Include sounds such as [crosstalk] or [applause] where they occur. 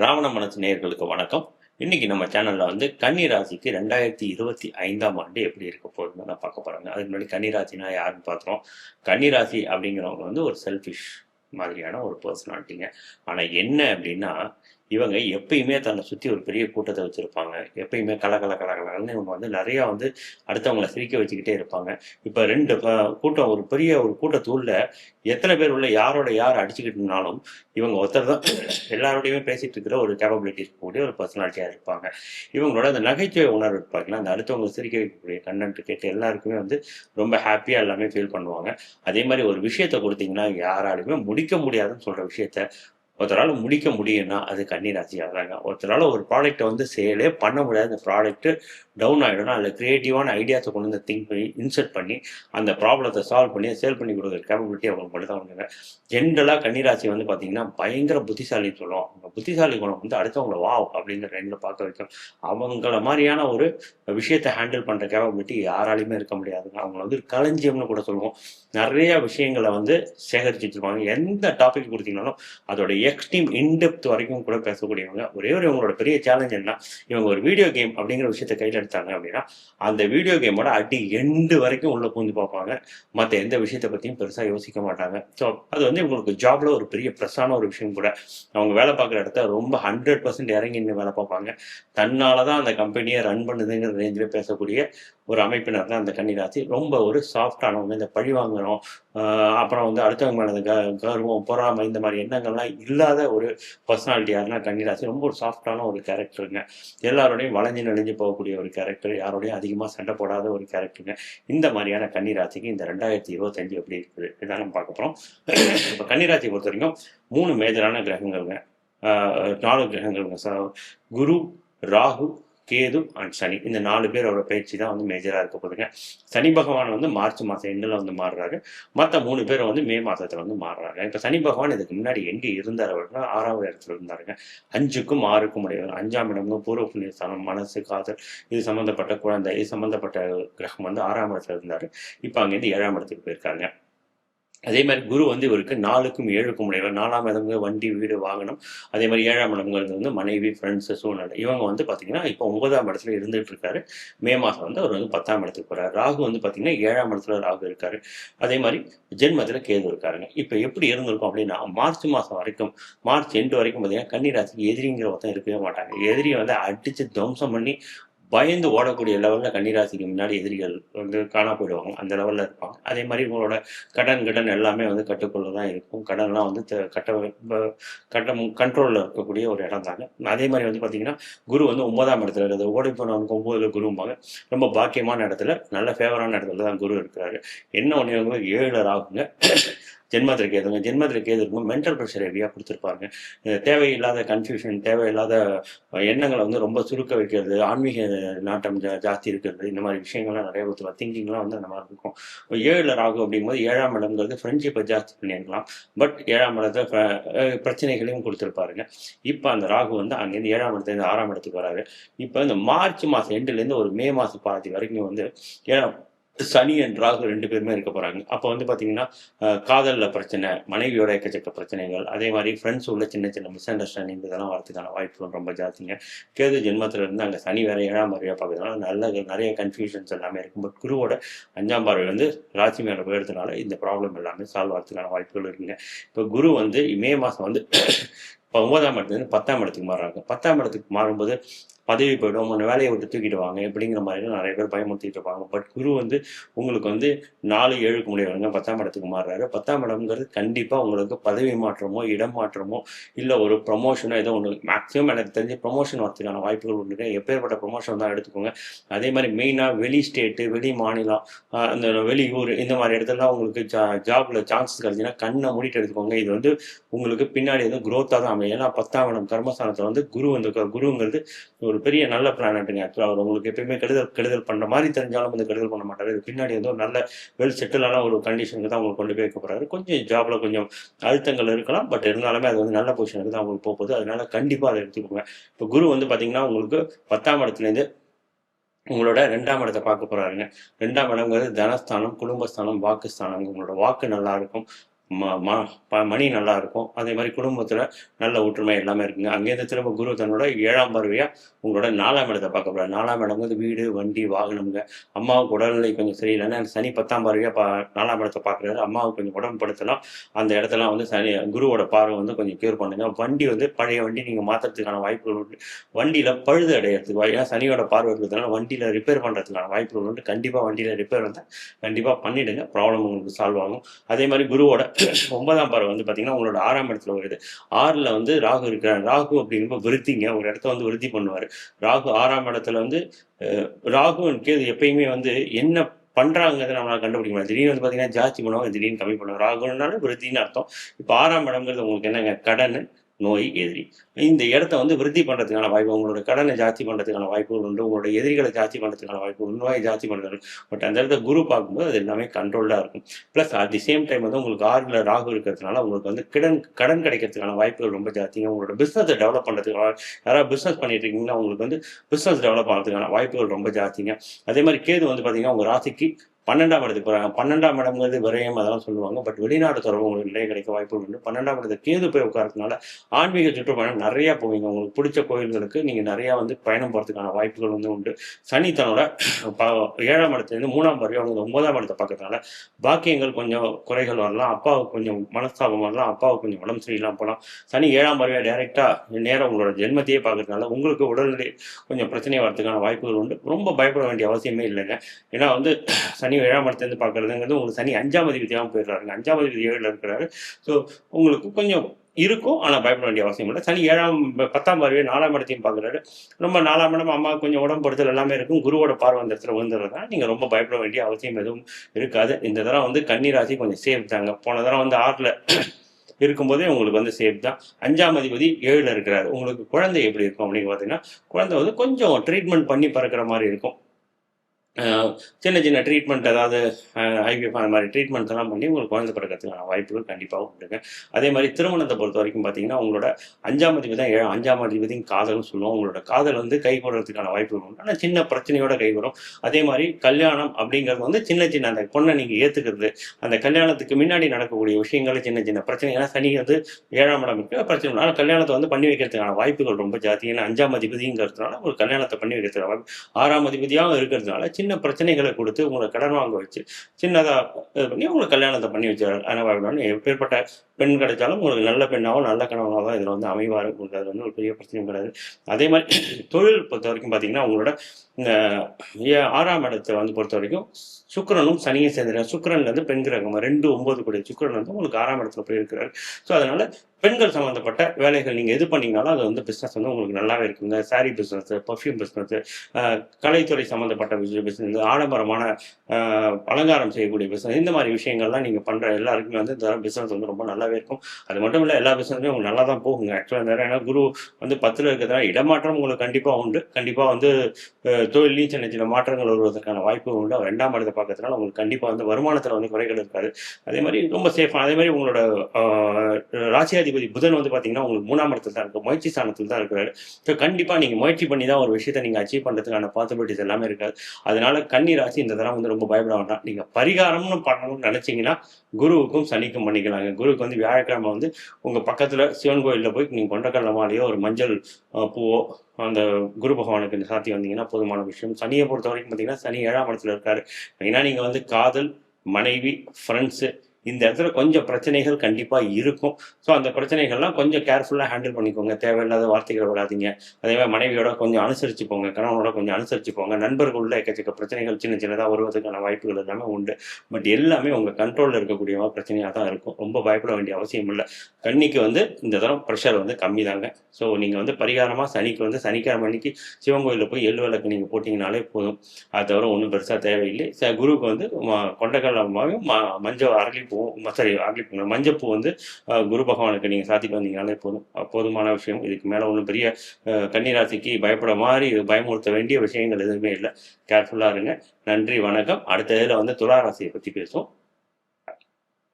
ராவண மனசு நேயர்களுக்கு வணக்கம். இன்னைக்கு நம்ம சேனல்ல வந்து கன்னி ராசிக்கு ரெண்டாயிரத்தி இருபத்தி ஐந்தாம் ஆண்டு எப்படி இருக்க போகுதுன்னு நான் பார்க்க போறாங்க. அதுக்கு முன்னாடி கன்னி ராசினா யாருன்னு பார்க்குறோம் கன்னி ராசி அப்படிங்கிறவங்க வந்து ஒரு செல்ஃபிஷ் மாதிரியான ஒரு பர்சனாலிட்டிங்க ஆனா என்ன அப்படின்னா இவங்க எப்பயுமே தன்னை சுற்றி ஒரு பெரிய கூட்டத்தை வச்சுருப்பாங்க. எப்பயுமே கலகல கலகலன்னு இவங்க வந்து நிறையா வந்து அடுத்தவங்களை சிரிக்க வச்சுக்கிட்டே இருப்பாங்க. இப்போ ரெண்டு கூட்டம் ஒரு பெரிய ஒரு கூட்டத்தூளில் எத்தனை பேர் உள்ள யாரோட யார் அடிச்சுக்கிட்டுனாலும் இவங்க ஒருத்தர் தான் எல்லாரோடையுமே பேசிட்டு இருக்கிற ஒரு கேப்பபிலிட்டி இருக்கக்கூடிய ஒரு பர்சனாலிட்டியாக இருப்பாங்க. இவங்களோட அந்த நகைச்சுவை உணர்வு இருப்பாங்களா அந்த அடுத்தவங்களை சிரிக்க வைக்கக்கூடிய கண்டென்ட் கேட்டு எல்லாருக்குமே வந்து ரொம்ப ஹாப்பியாக எல்லாமே ஃபீல் பண்ணுவாங்க. அதே மாதிரி ஒரு விஷயத்தை கொடுத்தீங்கன்னா யாராலுமே முடிக்க முடியாதுன்னு சொல்கிற விஷயத்த ஒருத்தரால் முடிக்க முடியும்னா அது கன்னிராசியாக தாங்க ஒருத்தரால் ஒரு ப்ராடக்ட்டை வந்து சேலே பண்ண முடியாது. அந்த ப்ராடக்ட்டு டவுன் ஆகிடும்னா அதில் க்ரியேட்டிவான ஐடியாஸை கொண்டு வந்து திங்க் பண்ணி இன்சர்ட் பண்ணி அந்த ப்ராப்ளத்தை சால்வ் பண்ணி சேல் பண்ணி கொடுக்குற கேப்பபிலிட்டி அவங்க மட்டும் தான் உண்டுங்க ஜென்ரலாக கன்னிராசி வந்து பார்த்தீங்கன்னா பயங்கர புத்திசாலின்னு சொல்லுவோம் அவங்க புத்திசாலி குணம் வந்து அடுத்தவங்கள வாவ்! அப்படிங்கிற ரெண்டில் பார்க்க வைக்கும். அவங்கள மாதிரியான ஒரு விஷயத்தை ஹேண்டில் பண்ணுற கேப்பபிலிட்டி யாராலையுமே இருக்க முடியாதுங்க. அவங்கள வந்து ஒரு களஞ்சியம்னு கூட சொல்லுவோம். நிறைய விஷயங்களை வந்து சேகரிச்சு வச்சுருப்பாங்க. எந்த டாபிக் கொடுத்தீங்கனாலும் அதோட எக்ஸ்ட்ரீம் இன்டெப்த் வரைக்கும் கூட பேசக்கூடியவங்க ஒரே ஒரு இவங்களோட பெரிய சேலஞ்ச் என்ன இவங்க ஒரு வீடியோ கேம் அப்படிங்கிற விஷயத்தை கையில் எடுத்தாங்க அப்படின்னா அந்த வீடியோ கேமோட அடி எண்டு வரைக்கும் உள்ள பூந்து பார்ப்பாங்க. மற்ற எந்த விஷயத்தை பற்றியும் பெருசாக யோசிக்க மாட்டாங்க. ஸோ அது வந்து இவங்களுக்கு ஜாப்ல ஒரு பெரிய ப்ரெஸ்ஸான ஒரு விஷயம் கூட. அவங்க வேலை பார்க்குற இடத்த ரொம்ப ஹண்ட்ரட் பர்சன்ட் இறங்கி நின்று வேலை பார்ப்பாங்க. தன்னால தான் அந்த கம்பெனியை ரன் பண்ணுதுங்கிற ரேஞ்சில் பேசக்கூடிய ஒரு அமைப்பினர் தான் அந்த கன்னிராசி. ரொம்ப ஒரு சாஃப்டானவங்க இந்த பழி வாங்குறோம் அப்புறம் வந்து அடுத்தவங்க மேலே கர்வம் பொறாமை இந்த மாதிரி எண்ணங்கள்லாம் இல்லாத ஒரு பர்சனாலிட்டி யாருன்னா கன்னிராசி. ரொம்ப ஒரு சாஃப்டான ஒரு கேரக்டருங்க எல்லாரோடையும் வளைஞ்சு நெளிஞ்சு போகக்கூடிய ஒரு கேரக்டர் யாரோடையும் அதிகமாக சண்டை போடாத ஒரு கேரக்டருங்க இந்த மாதிரியான கன்னிராசிக்கு இந்த ரெண்டாயிரத்தி இருபத்தஞ்சு எப்படி இருக்குது? இதான் நம்ம பார்க்க போகிறோம் இப்போ கன்னிராசி பொறுத்த வரைக்கும் மூணு மேஜரான கிரகங்கள்ங்க. நாலு கிரகங்கள்ங்க. குரு ராகு கேது அண்ட் சனி. இந்த நாலு பேரோட பயிற்சி தான் வந்து மேஜராக இருக்க போகுதுங்க. சனி பகவான் வந்து மார்ச் மாதம் எண்டில் வந்து மாறுறாரு. மற்ற மூணு பேரை வந்து மே மாதத்தில் வந்து மாறுறாங்க. இப்போ சனி பகவான் இதுக்கு முன்னாடி எங்கே இருந்தார் அப்படின்னா ஆறாவது இடத்துல இருந்தாருங்க. அஞ்சுக்கும் ஆறுக்கும் உடையவர் அஞ்சாம் இடம்னு பூர்வ புண்ணிய ஸ்தானம் மனசு காதல் இது சம்மந்தப்பட்ட குழந்தை இது சம்மந்தப்பட்ட கிரகம் வந்து ஆறாம் இடத்துல இருந்தார். இப்போ அங்கேருந்து ஏழாம் இடத்துக்கு போயிருக்காங்க. அதே மாதிரி குரு வந்து இவருக்கு நாலுக்கும் ஏழுக்கும் உடையவர். நாலாம் இடம்ங்க வண்டி வீடு வாகனம். அதே மாதிரி ஏழாம் இடம்ங்கிறது வந்து மனைவி ஃப்ரெண்ட்ஸு சூழ்நிலை. இவங்க வந்து பார்த்தீங்கன்னா இப்போ ஒன்பதாம் இடத்துல இருந்துட்டு இருக்காரு. மே மாதம் வந்து அவர் வந்து பத்தாம் இடத்துக்கு போறாரு. ராகு வந்து பார்த்தீங்கன்னா ஏழாம் இடத்துல ராகு இருக்காரு. அதே மாதிரி ஜென்மத்தில் கேது இருக்காருங்க. இப்போ எப்படி இருந்திருக்கும் அப்படின்னா மார்ச் மாதம் வரைக்கும் மார்ச் எண்டு வரைக்கும் பார்த்தீங்கன்னா கன்னிராசிக்கு எதிரிங்கிற ஒருத்தன் இருக்கவே மாட்டாங்க. எதிரியை வந்து அடித்து துவம்சம் பண்ணி பயந்து ஓடக்கூடிய லெவலில் கன்னிராசிக்கு முன்னாடி எதிரிகள் வந்து காணா போயிடுவாங்க. அந்த லெவலில் இருப்பாங்க. அதே மாதிரி உங்களோட கடன் கடன் எல்லாமே வந்து கட்டுக்குள்ள தான் இருக்கும். கடன்லாம் வந்து த- கட்ட கட்ட கண்ட்ரோலில் இருக்கக்கூடிய ஒரு இடம் தாங்க. அதே மாதிரி வந்து பார்த்தீங்கன்னா குரு வந்து ஒன்பதாம் இடத்துல இருக்குது ஓடி போனவங்க ஒன்பதுல குரும்பாங்க ரொம்ப பாக்கியமான இடத்துல நல்ல ஃபேவரான இடத்துல தான் குரு இருக்கிறாரு. என்ன ஒன்று ஏழில் ஏழு ஆகுங்க ஜென்மத்தில் கேதுங்க ஜென்மத்தில் கேது இருக்கும் மென்டல் ப்ரெஷர் ஹெவியாக கொடுத்துருப்பாங்க. தேவையில்லாத கன்ஃபியூஷன் தேவையில்லாத எண்ணங்களை வந்து ரொம்ப சுருக்க வைக்கிறது ஆன்மீக நாட்டம் ஜா ஜாஸ்தி இருக்கிறது இந்த மாதிரி விஷயங்கள்லாம் நிறைய கொடுத்துருவாங்க திங்கிங்லாம் வந்து அந்த மாதிரி இருக்கும். ஏழில் ராகு அப்படிங்கும்போது ஏழாம் இடம்ங்கிறது ஃப்ரெண்ட்ஷிப்பை ஜாஸ்தி பண்ணியிருக்கலாம். பட் ஏழாம் இடத்துல பிரச்சனைகளையும் கொடுத்துருப்பாருங்க. இப்போ அந்த ராகு வந்து அங்கேருந்து ஏழாம் இடத்துலேருந்து ஆறாம் இடத்துக்கு வராரு. இப்போ இந்த மார்ச் மாதம் எண்டுலேருந்து ஒரு மே மாதம் பாதி வரைக்கும் வந்து ஏழாம் சனி அண்ட் ராகு ரெண்டு பேருமே இருக்க போகிறாங்க அப்போ வந்து பார்த்தீங்கன்னா காதலில் பிரச்சனை மனைவியோட எக்கச்சக்க பிரச்சனைகள் அதே மாதிரி ஃப்ரெண்ட்ஸ் உள்ள சின்ன சின்ன மிஸ் அண்டர்ஸ்டாண்டிங் இதெல்லாம் வரதுக்கான வாய்ப்புகள் ரொம்ப ஜாஸ்திங்க. கேது ஜென்மத்தில் இருந்து அங்கே சனி வேற ஏழாம் பார்வையாக பார்க்கறதுனால நல்ல நிறைய கன்ஃபியூஷன்ஸ் எல்லாமே இருக்கும் பட் குருவோட அஞ்சாம் பார்வை வந்து ராசி மேலே போயிடுறதுனால இந்த ப்ராப்ளம் எல்லாமே சால்வ் ஆகிறதுக்கான வாய்ப்புகள் இருக்குங்க. இப்போ குரு வந்து மே மாதம் வந்து இப்போ ஒன்பதாம் இடத்துலேருந்து பத்தாம் இடத்துக்கு மாறுறாங்க. பத்தாம் இடத்துக்கு மாறும்போது பதவி போயிடும். உன்னை வேலையை விட்டு தூக்கிட்டு வாங்க எப்படிங்கிற மாதிரி நிறைய பேர் பயமுறுத்திட்டு இருப்பாங்க. பட் குரு வந்து உங்களுக்கு வந்து நாலு ஏழுக்கு முடியவங்க பத்தாம் இடத்துக்கு மாறுறாரு. பத்தாம் இடம்ங்கிறது கண்டிப்பாக உங்களுக்கு பதவி மாற்றமோ இடம் மாற்றமோ இல்லை ஒரு ப்ரொமோஷனோ ஏதோ ஒன்று மேக்ஸிமம் எனக்கு தெரிஞ்சு ப்ரொமோஷன் வரதுக்கான வாய்ப்புகள் உண்டு. எப்பேற்பட்ட ப்ரொமோஷன் தான் எடுத்துக்கோங்க. அதே மாதிரி மெயினாக வெளி ஸ்டேட்டு வெளி மாநிலம் அந்த வெளி வெளியூர் இந்த மாதிரி இடத்துலலாம் உங்களுக்கு ஜா ஜாபில் சான்சஸ் கிடைச்சுன்னா கண்ணை மூடிட்டு எடுத்துக்கோங்க. இது வந்து உங்களுக்கு பின்னாடி வந்து growth-ஆ தான் அமையும் ஏன்னா பத்தாம் கர்மஸ்தானத்தில் வந்து குரு வந்து குருங்கிறது ஒரு பெரிய நல்ல பிளானட்டுங்க ஆக்சுவலாக அவர் உங்களுக்கு எப்பயுமே கெடுதல் கெடுதல் பண்ணுற மாதிரி தெரிஞ்சாலும் வந்து கெடுதல் பண்ண மாட்டார். இது பின்னாடி வந்து ஒரு நல்ல வெல் செட்டிலான ஒரு கண்டிஷனுக்கு தான் உங்களுக்கு கொண்டு போய் வைக்க போகிறாரு கொஞ்சம் ஜாப்பில் கொஞ்சம் அழுத்தங்கள் இருக்கலாம். பட் இருந்தாலுமே அது வந்து நல்ல பொசிஷனுக்கு தான் உங்களுக்கு போகுது. அதனால கண்டிப்பாக அதை எடுத்துக்கோங்க. இப்போ குரு வந்து பார்த்தீங்கன்னா உங்களுக்கு பத்தாம் இடத்துலேருந்து உங்களோட ரெண்டாம் இடத்தை பார்க்க போறாருங்க. ரெண்டாம் இடங்கிறது தனஸ்தானம் குடும்பஸ்தானம் வாக்குஸ்தானம் உங்களோட வாக்கு நல்லா இருக்கும். மணி நல்லா இருக்கும் அதே மாதிரி குடும்பத்தில் நல்ல ஒற்றுமை எல்லாமே இருக்குங்க. அங்கேருந்து திரும்ப குரு தன்னோட ஏழாம் பார்வையாக உங்களோட நாலாம் இடத்தை பார்க்க போகிறார் நாலாம் இடம் வந்து வீடு வண்டி வாகனம்ங்க. அம்மாவுக்கு உடல்நிலை கொஞ்சம் சரியில்லைன்னா சனி பத்தாம் பார்வையாக பா நாலாம் இடத்தை பார்க்குறாரு. அம்மாவுக்கு கொஞ்சம் உடம்பு படுத்தலாம். அந்த இடத்தெல்லாம் வந்து சனி குருவோட பார்வை வந்து கொஞ்சம் கியூர் பண்ணுங்க. வண்டி வந்து பழைய வண்டி நீங்கள் மாற்றுறதுக்கான வாய்ப்புகள் உண்டு. வண்டியில் பழுது அடையிறதுக்கு ஏன்னா சனியோட பார்வை இருக்கிறதுனால வண்டியில் ரிப்பேர் பண்ணுறதுக்கான வாய்ப்புகள் உண்டு. கண்டிப்பாக வண்டியில் ரிப்பேர் வந்தால் கண்டிப்பாக பண்ணிடுங்க. ப்ராப்ளம் உங்களுக்கு சால்வ் ஆகும். அதே மாதிரி குருவோட ஒன்பதாம் பார்வை வந்து பார்த்தீங்கன்னா உங்களோட ஆறாம் இடத்துல வருது. ஆறில் வந்து ராகு இருக்கிறார். ராகு அப்படிங்கிறப்ப விருத்திங்க. ஒரு இடத்த வந்து விருத்தி பண்ணுவார். ராகு ஆறாம் இடத்துல வந்து அஹ், ராகு கேது எப்பயுமே வந்து என்ன பண்ணுறாங்கிறத நம்மளால் கண்டுபிடிக்க முடியாது. திடீர்னு வந்து பார்த்தீங்கன்னா ஜாஸ்தி பண்ணுவாங்க திடீர்னு கம்மி பண்ணுவாங்க. ராகுனாலும் விருத்தின்னு அர்த்தம். இப்போ ஆறாம் இடம்ங்கிறது உங்களுக்கு என்னங்க? கடன் நோய் எதிரி. இந்த இடத்த வந்து விருத்தி பண்ணுறதுக்கான வாய்ப்பு உங்களோட கடனை ஜாஸ்தி பண்ணுறதுக்கான வாய்ப்புகள் உண்டு உங்களோட எதிரிகளை ஜாஸ்தி பண்ணுறதுக்கான வாய்ப்பு உண்டு நோயை ஜாஸ்தி பண்ணுறது பட் அந்த இடத்த குரு பார்க்கும்போது அது எல்லாமே கண்ட்ரோல்டாக இருக்கும். Plus at the same time வந்து உங்களுக்கு ஆறில் ராகு இருக்கிறதுனால உங்களுக்கு வந்து கடன் கடன் கிடைக்கிறதுக்கான வாய்ப்புகள் ரொம்ப ஜாஸ்திங்க. உங்களோட பிஸ்னஸை டெவலப் பண்ணுறதுக்கான யாராவது பிஸ்னஸ் பண்ணிட்டு இருக்கீங்கன்னா உங்களுக்கு வந்து பிஸ்னஸ் டெவலப் பண்ணுறதுக்கான வாய்ப்புகள் ரொம்ப ஜாஸ்திங்க. அதே மாதிரி கேது வந்து பார்த்தீங்கன்னா உங்கள் ராசிக்கு பன்னெண்டாம் இடத்துக்கு போகிறாங்க பன்னெண்டாம் இடம்ங்கிறது விரயம் அதெல்லாம் சொல்லுவாங்க. பட் வெளிநாடு தொடர்பு உங்களுக்கு நிறைய கிடைக்க வாய்ப்புகள் உண்டு. பன்னெண்டாம் இடத்துல கேது போய் உட்காரதுனால ஆன்மீக சுற்றுப்பயணம் நிறையா போவீங்க. உங்களுக்கு பிடிச்ச கோயில்களுக்கு நீங்கள் நிறையா வந்து பயணம் போகிறதுக்கான வாய்ப்புகள் வந்து உண்டு. சனி தன்னோட [clears throat] ப- ஏழாம் இடத்துலேருந்து மூணாம் வரையும் அவங்க ஒன்பதாம் இடத்தை பார்க்கறதுனால பாக்கியங்கள் கொஞ்சம் குறைகள் வரலாம். அப்பாவுக்கு கொஞ்சம் மனஸ்தாபம் வரலாம். அப்பாவுக்கு கொஞ்சம் உடம்பு சரியில்லாமல் போகலாம். சனி ஏழாம் வரையாக டைரெக்டாக நேரம் உங்களோட ஜென்மத்தையே பார்க்கறதுனால உங்களுக்கு உடல்நிலை கொஞ்சம் பிரச்சனை வரதுக்கான வாய்ப்புகள் உண்டு. ரொம்ப பயப்பட வேண்டிய அவசியமே இல்லைங்க. ஏன்னா வந்து [clears throat] சனி ஏழாம் இடத்துலேருந்து பார்க்குறதுங்கிறது உங்களுக்கு சனி அஞ்சாம் அதிபதியாக போயிடுறாருங்க அஞ்சாம் அதிபதி ஏழில் இருக்கிறாரு. ஸோ உங்களுக்கு கொஞ்சம் இருக்கும். ஆனால் பயப்பட வேண்டிய அவசியம் இல்லை. சனி ஏழாம் பத்தாம் பார்வையை நாலாம் இடத்தையும் பார்க்குறாரு. ரொம்ப நாலாம் இடம் அம்மா கொஞ்சம் உடம்பு படுத்தல் எல்லாமே இருக்கும். குருவோட பார்வை அந்த இடத்துல விழுந்துறதுனால நீங்கள் ரொம்ப பயப்பட வேண்டிய அவசியம் எதுவும் இருக்காது. இந்த தடவை வந்து கன்னிராசி கொஞ்சம் சேஃப் தாங்க. போன தடவை வந்து ஆறில் இருக்கும்போதே உங்களுக்கு வந்து சேஃப் தான். அஞ்சாம் அதிபதி ஏழில் இருக்கிறாரு. உங்களுக்கு குழந்தை எப்படி இருக்கும் அப்படின்னு பார்த்தீங்கன்னா குழந்தை வந்து கொஞ்சம் ட்ரீட்மெண்ட் பண்ணி பறக்கிற மாதிரி இருக்கும். சின்ன சின்ன ட்ரீட்மெண்ட் அதாவது ஐவிஎஃப் அந்த மாதிரி ட்ரீட்மெண்ட் எல்லாம் பண்ணி உங்களுக்கு குழந்தை பிறக்கிறதுக்கான வாய்ப்புகள் கண்டிப்பாக உண்டுங்க. அதே மாதிரி திருமணத்தை பொறுத்த வரைக்கும் பார்த்தீங்கன்னா உங்களோட அஞ்சாம் அதிபதி தான் ஏழு அஞ்சாம் அதிபதியும் காதல்னு சொல்லுவோம். உங்களோட காதல் வந்து கை கொடுறதுக்கான வாய்ப்புகள் உண்டு. ஆனால் சின்ன பிரச்சனையோட கை வரும் அதே மாதிரி கல்யாணம் அப்படிங்கிறது வந்து சின்ன சின்ன அந்த பொண்ணை நீங்கள் ஏற்றுக்கிறது அந்த கல்யாணத்துக்கு முன்னாடி நடக்கக்கூடிய விஷயங்கள் சின்ன சின்ன பிரச்சனை. ஏன்னா சனி வந்து ஏழாம் இடம் இருக்கு பிரச்சனை ஆனால் கல்யாணத்தை வந்து பண்ணி வைக்கிறதுக்கான வாய்ப்புகள் ரொம்ப ஜாஸ்தி. ஏன்னா அஞ்சாம் அதிபதிங்கிறதுனால ஒரு கல்யாணத்தை பண்ணி வைக்கிறதுக்கான வாய்ப்பு ஆறாம் அதிபதியாக இருக்கிறதுனால சின்ன பிரச்சனைகளை கொடுத்து உங்களை கடன் வாங்க வச்சு சின்னதாக இது பண்ணி உங்களுக்கு கல்யாணத்தை பண்ணி வச்சாரு ஆனால் எப்பேற்பட்ட பெண் கிடைச்சாலும் உங்களுக்கு நல்ல பெண்ணாகவும் நல்ல கணவனாக தான் இதில் வந்து அமைவார் உங்களுக்கு அது வந்து ஒரு பெரிய பிரச்சனையும் கிடையாது. அதே மாதிரி தொழில் பொறுத்த வரைக்கும் பார்த்தீங்கன்னா உங்களோட இந்த ஆறாம் இடத்தை வந்து பொறுத்த வரைக்கும் சுக்கரனும் சனியும் சேர்ந்துருக்காங்க. சுக்கரன்லேருந்து பெண் கிரகம் ரெண்டு ஒன்பது கூடிய சுக்கரன் வந்து உங்களுக்கு ஆறாம் இடத்துல போய் இருக்கிறார் ஸோ அதனால பெண்கள் சம்மந்தப்பட்ட வேலைகள் நீங்கள் எது பண்ணீங்கனாலும் அது வந்து பிஸ்னஸ் வந்து உங்களுக்கு நல்லாவே இருக்குங்க சாரீ பிஸ்னஸ் பர்ஃப்யூம் பிஸ்னஸ் கலைத்துறை சம்மந்தப்பட்ட பிஸ்னஸ் ஆடம்பரமான அலங்காரம் செய்யக்கூடிய பிஸ்னஸ் இந்த மாதிரி விஷயங்கள்லாம் நீங்கள் பண்ணுற எல்லாருக்குமே வந்து இந்த பிஸ்னஸ் வந்து ரொம்ப நல்லாவே இருக்கும். அது மட்டும் இல்லை எல்லா பிஸ்னஸுமே உங்களுக்கு நல்லா தான் போகுங்க ஆக்சுவலாக இந்த ஏன்னா குரு வந்து பத்தில் இருக்கிறதுனால இடமாற்றம் உங்களுக்கு கண்டிப்பாக உண்டு. கண்டிப்பாக வந்து தொழிலையும் சின்ன சின்ன மாற்றங்கள் வருவதற்கான வாய்ப்பு உண்டு. அவர் ரெண்டாம் இடத்தை பார்க்கறதுனால உங்களுக்கு கண்டிப்பாக வந்து வருமானத்தில் வந்து குறைகள் இருக்காது. அதே மாதிரி ரொம்ப சேஃபாக அதே மாதிரி உங்களோட ராசியாதி ராசியாதிபதி புதன் வந்து பார்த்தீங்கன்னா உங்களுக்கு மூணாம் இடத்துல தான் இருக்கு முயற்சி ஸ்தானத்தில் தான் இருக்கிறாரு. ஸோ கண்டிப்பாக நீங்கள் முயற்சி பண்ணி தான் ஒரு விஷயத்தை நீங்கள் அச்சீவ் பண்ணுறதுக்கான பாசிபிலிட்டிஸ் எல்லாமே இருக்காது. அதனால கன்னி ராசி இந்த தரம் வந்து ரொம்ப பயப்பட வேண்டாம். நீங்கள் பரிகாரம்னு பண்ணணும்னு நினச்சிங்கன்னா குருவுக்கும் சனிக்கும் பண்ணிக்கலாங்க. குருவுக்கு வந்து வியாழக்கிழமை வந்து உங்கள் பக்கத்தில் சிவன் கோயிலில் போய் நீங்கள் கொண்டக்கடலை மாலையோ ஒரு மஞ்சள் பூவோ அந்த குரு பகவானுக்கு சாத்தி வந்தீங்கன்னா போதுமான விஷயம். சனியை பொறுத்த வரைக்கும் பார்த்தீங்கன்னா சனி ஏழாம் இடத்துல இருக்காரு. மெயினாக நீங்கள் வந்து காதல் மனைவி ஃப்ரெண்ட்ஸு இந்த இடத்துல கொஞ்சம் பிரச்சனைகள் கண்டிப்பாக இருக்கும். ஸோ அந்த பிரச்சனைகள்லாம் கொஞ்சம் கேர்ஃபுல்லாக ஹேண்டில் பண்ணிக்கோங்க. தேவையில்லாத வார்த்தைகளை விடாதீங்க. அதே மாதிரி மனைவியோட கொஞ்சம் அனுசரிச்சு போங்க கணவனோட கொஞ்சம் அனுசரிச்சு போங்க நண்பர்களுள்ள எக்கச்சக்க பிரச்சனைகள் சின்ன சின்னதாக வருவதற்கான வாய்ப்புகள் எல்லாமே உண்டு. பட் எல்லாமே உங்கள் கண்ட்ரோலில் இருக்கக்கூடிய பிரச்சனையாக தான் இருக்கும். ரொம்ப பயப்பட வேண்டிய அவசியம் இல்லை. கண்ணிக்கு வந்து இந்த தரம் ப்ரெஷர் வந்து கம்மி தாங்க. ஸோ நீங்கள் வந்து பரிகாரமாக சனிக்கு வந்து சனிக்கிழமை அன்னைக்கு சிவன் கோயிலில் போய் எள்ளு விளக்கு நீங்கள் போட்டிங்கனாலே போதும். அது தவிர ஒன்றும் பெருசாக தேவையில்லை. ச- குருவுக்கு வந்து ம- மஞ்சள் அரளி மஞ்சள் சாரி அரளிப்பூ மஞ்சப்பூ வந்து குரு பகவானுக்கு நீங்கள் சாத்திட்டு வந்தீங்கனாலே போதும். போதுமான விஷயம். இதுக்கு மேலே ஒன்றும் பெரிய கன்னிராசிக்கு பயப்பட மாதிரி பயமுறுத்த வேண்டிய விஷயங்கள் எதுவுமே இல்லை. கேர்ஃபுல்லாக இருங்க. நன்றி வணக்கம். அடுத்த இதில் வந்து துளாராசியை பற்றி பேசுவோம்.